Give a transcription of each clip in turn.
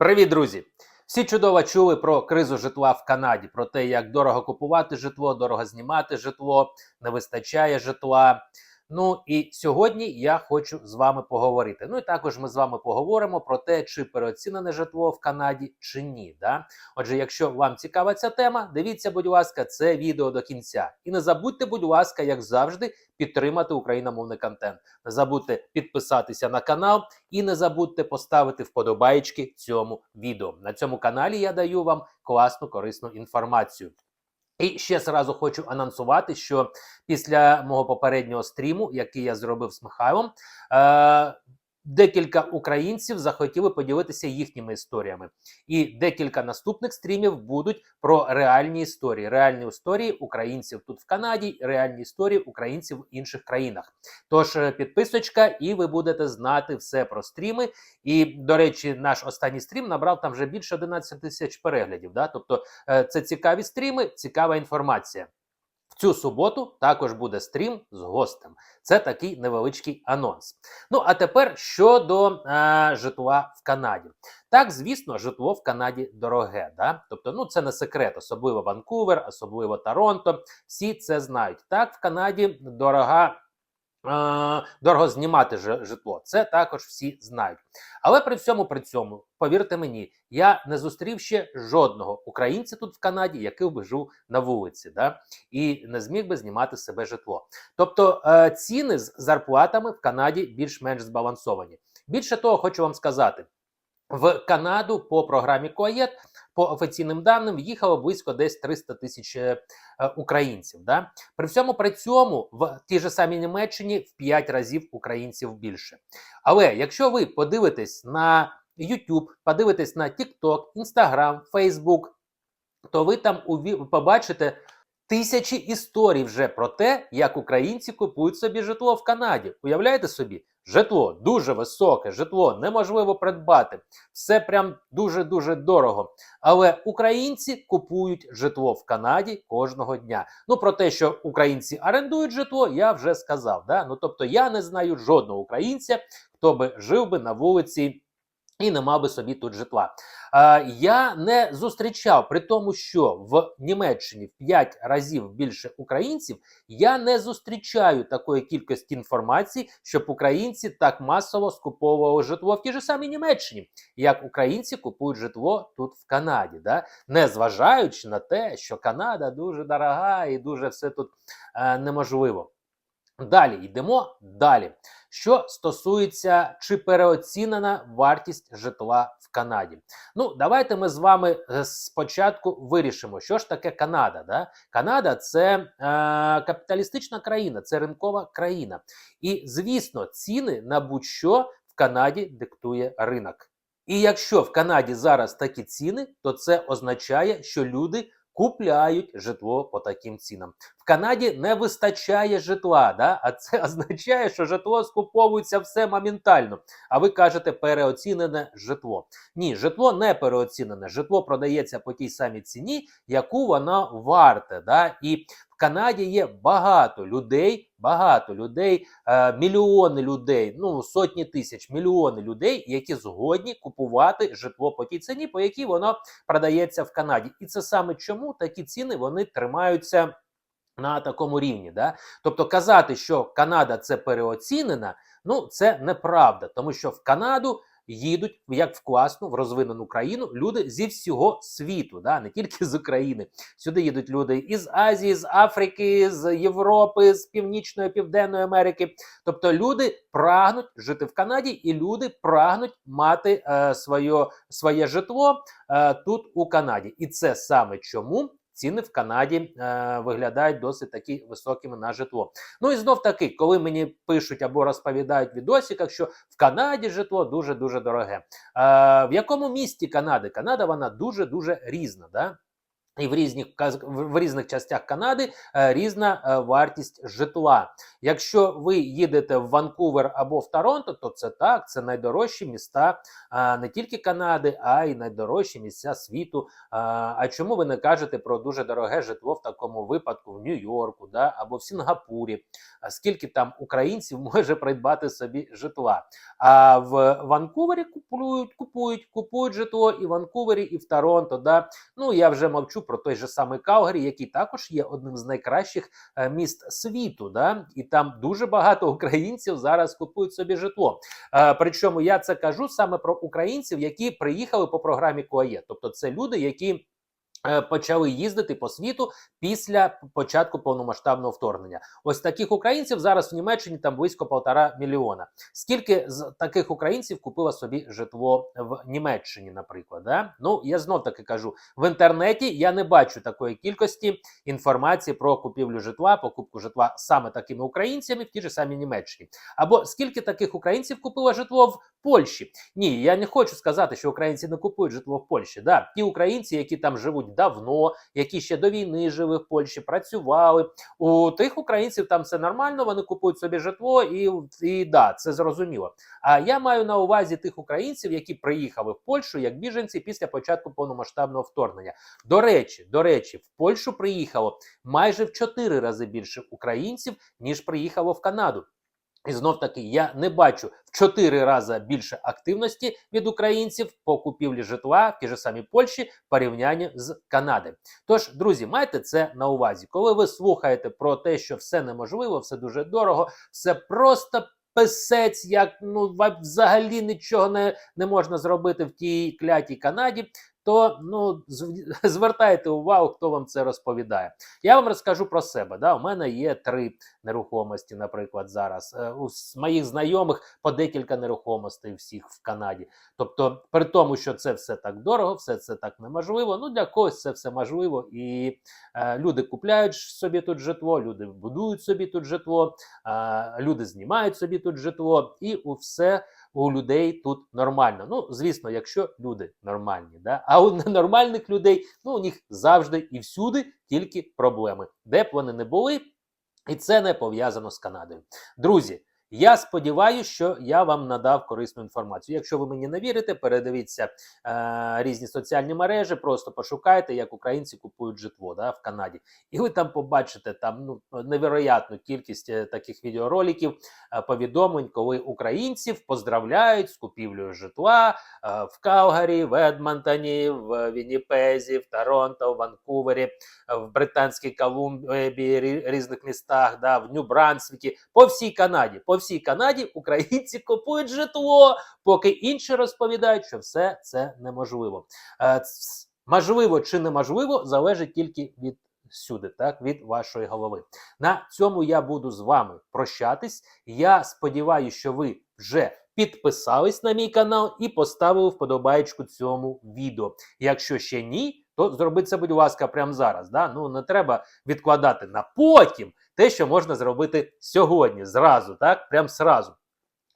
Привіт, друзі! Всі чудово чули про кризу житла в Канаді, про те, як дорого купувати житло, дорого знімати житло, не вистачає житла. Ну і сьогодні я хочу з вами поговорити. Ну і також ми з вами поговоримо про те, чи переоцінене житло в Канаді чи ні. Да? Отже, якщо вам цікава ця тема, дивіться, будь ласка, це відео до кінця. І не забудьте, будь ласка, як завжди, підтримати україномовний контент. Не забудьте підписатися на канал і не забудьте поставити вподобаєчки цьому відео. На цьому каналі я даю вам класну корисну інформацію. І ще зразу хочу анонсувати, що після мого попереднього стріму, який я зробив з Михайлом, е- декілька українців захотіли поділитися їхніми історіями. І декілька наступних стрімів будуть про реальні історії, реальні історії українців тут в Канаді, реальні історії українців в інших країнах. Тож е, підписочка, і ви будете знати все про стріми. І, до речі, наш останній стрім набрав там вже більше 11 тисяч переглядів. Да? Тобто е, це цікаві стріми, цікава інформація. Цю суботу також буде стрім з гостем. Це такий невеличкий анонс. Ну а тепер щодо е, житла в Канаді. Так, звісно, житло в Канаді дороге. Да? Тобто, ну це не секрет, особливо Ванкувер, особливо Торонто. Всі це знають. Так, в Канаді дорога. Е, дорого знімати житло, це також всі знають. Але при всьому при цьому, повірте мені, я не зустрів ще жодного українця тут в Канаді, який би жив на вулиці, да? і не зміг би знімати себе житло. Тобто е, ціни з зарплатами в Канаді більш-менш збалансовані. Більше того, хочу вам сказати. В Канаду по програмі КОАЄТ, по офіційним даним, їхало близько десь 300 тисяч е, українців. Да? При всьому при цьому в тій же самій Німеччині в 5 разів українців більше. Але якщо ви подивитесь на YouTube, подивитесь на TikTok, Instagram, Facebook, то ви там побачите тисячі історій вже про те, як українці купують собі житло в Канаді. Уявляєте собі? Житло дуже високе, житло неможливо придбати. Все прям дуже-дуже дорого. Але українці купують житло в Канаді кожного дня. Ну про те, що українці орендують житло, я вже сказав. Да? Ну тобто я не знаю жодного українця, хто би жив би на вулиці і не мав би собі тут житла. Е, я не зустрічав при тому, що в Німеччині в 5 разів більше українців. Я не зустрічаю такої кількості інформації, щоб українці так масово скуповували житло в тій же самій Німеччині, як українці купують житло тут в Канаді, да? не зважаючи на те, що Канада дуже дорога і дуже все тут е, неможливо. Далі йдемо далі. Що стосується чи переоцінена вартість житла в Канаді. Ну, давайте ми з вами е, спочатку вирішимо, що ж таке Канада. Да? Канада це е, капіталістична країна, це ринкова країна. І, звісно, ціни на будь-що в Канаді диктує ринок. І якщо в Канаді зараз такі ціни, то це означає, що люди купляють житло по таким цінам. В Канаді не вистачає житла, да? а це означає, що житло скуповується все моментально. А ви кажете, переоцінене житло. Ні, житло не переоцінене. Житло продається по тій самій ціні, яку вона варте. Да? І Канаді є багато людей, багато людей, е, мільйони людей, ну сотні тисяч, мільйони людей, які згодні купувати житло по тій ціні, по якій воно продається в Канаді. І це саме чому такі ціни вони тримаються на такому рівні. Да? Тобто казати, що Канада це переоцінена, ну це неправда, тому що в Канаду їдуть як в класну, в розвинену країну люди зі всього світу, да, не тільки з України. Сюди їдуть люди із Азії, з Африки, з Європи, з Північної Південної Америки. Тобто люди прагнуть жити в Канаді, і люди прагнуть мати е, своє, своє житло е, тут у Канаді. І це саме чому ціни в Канаді е, виглядають досить такі високими на житло. Ну і знов таки, коли мені пишуть або розповідають в відосиках, що в Канаді житло дуже дуже дороге. Е, В якому місті Канади? Канада вона дуже дуже різна. Да? І в різних в різних частях Канади е, різна е, вартість житла. Якщо ви їдете в Ванкувер або в Торонто, то це так, це найдорожчі міста е, не тільки Канади, а й найдорожчі місця світу. А чому ви не кажете про дуже дороге житло в такому випадку в Нью-Йорку, да, або в Сінгапурі? Скільки там українців може придбати собі житла? А в Ванкувері купують, купують, купують житло і в Ванкувері, і в Торонто. Да? Ну я вже мовчу про той же самий Калгарі, який також є одним з найкращих е, міст світу. Да? І там дуже багато українців зараз купують собі житло. Е, причому я це кажу саме про українців, які приїхали по програмі КОАЄ. Тобто, це люди, які. Е, Почали їздити по світу після початку повномасштабного вторгнення. Ось таких українців зараз в Німеччині там близько полтора мільйона. Скільки з таких українців купило собі житло в Німеччині, наприклад? Да? Ну я знов таки кажу: в інтернеті я не бачу такої кількості інформації про купівлю житла, покупку житла саме такими українцями в тій же самій Німеччині. Або скільки таких українців купило житло в Польщі? Ні, я не хочу сказати, що українці не купують житло в Польщі. Да, ті українці, які там живуть давно, які ще до війни жили в Польщі, працювали. У тих українців там все нормально, вони купують собі житло, і, і да, це зрозуміло. А я маю на увазі тих українців, які приїхали в Польщу як біженці після початку повномасштабного вторгнення. До речі, до речі, в Польщу приїхало майже в 4 рази більше українців, ніж приїхало в Канаду. І знов таки я не бачу в 4 рази більше активності від українців по купівлі житла в тій же самій Польщі в порівнянні з Канади. Тож, друзі, майте це на увазі. Коли ви слухаєте про те, що все неможливо, все дуже дорого, все просто. Писець, як ну взагалі нічого не, не можна зробити в тій клятій Канаді, то ну звертайте увагу, хто вам це розповідає. Я вам розкажу про себе. Да? У мене є три нерухомості, наприклад, зараз. Е, У моїх знайомих по декілька нерухомостей всіх в Канаді. Тобто, при тому, що це все так дорого, все це так неможливо. Ну для когось це все можливо, і е, люди купляють собі тут житло, люди будують собі тут житло, е, люди знімають собі тут житло, і у все. У людей тут нормально. Ну, звісно, якщо люди нормальні, да? а у ненормальних людей ну, у них завжди і всюди тільки проблеми, де б вони не були, і це не пов'язано з Канадою. Друзі, я сподіваюся, що я вам надав корисну інформацію. Якщо ви мені не вірите, передивіться е, різні соціальні мережі, просто пошукайте, як українці купують житло да, в Канаді. І ви там побачите там ну, невероятну кількість е, таких відеороликів, е, повідомлень, коли українців поздравляють з купівлею житла е, в Калгарі, в Едмонтоні, в Вінніпезі, в Торонто, в Ванкувері, в Британській Колумбії, різних містах, да, в Нью-Брансвікі, по всій Канаді. По всій Канаді українці купують житло, поки інші розповідають, що все це неможливо. Е, Можливо чи неможливо, залежить тільки від сюди, так, від вашої голови. На цьому я буду з вами прощатись. Я сподіваюся, що ви вже підписались на мій канал і поставили вподобайку цьому відео. Якщо ще ні, то зробіть це, будь ласка, прямо зараз. Да? Ну не треба відкладати на потім те, що можна зробити сьогодні, зразу, так, прям зразу.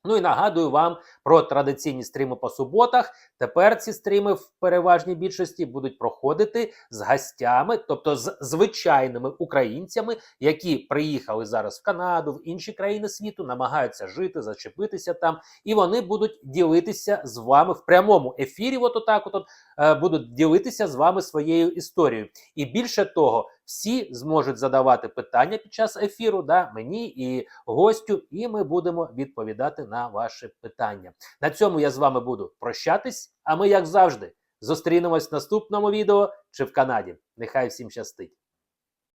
Ну і нагадую вам про традиційні стріми по суботах. Тепер ці стріми в переважній більшості будуть проходити з гостями, тобто з звичайними українцями, які приїхали зараз в Канаду, в інші країни світу, намагаються жити, зачепитися там, і вони будуть ділитися з вами в прямому ефірі. От отак, от, е, будуть ділитися з вами своєю історією. І більше того, всі зможуть задавати питання під час ефіру, да, мені і гостю, і ми будемо відповідати на ваші питання. На цьому я з вами буду прощатись. А ми, як завжди, зустрінемось в наступному відео чи в Канаді. Нехай всім щастить!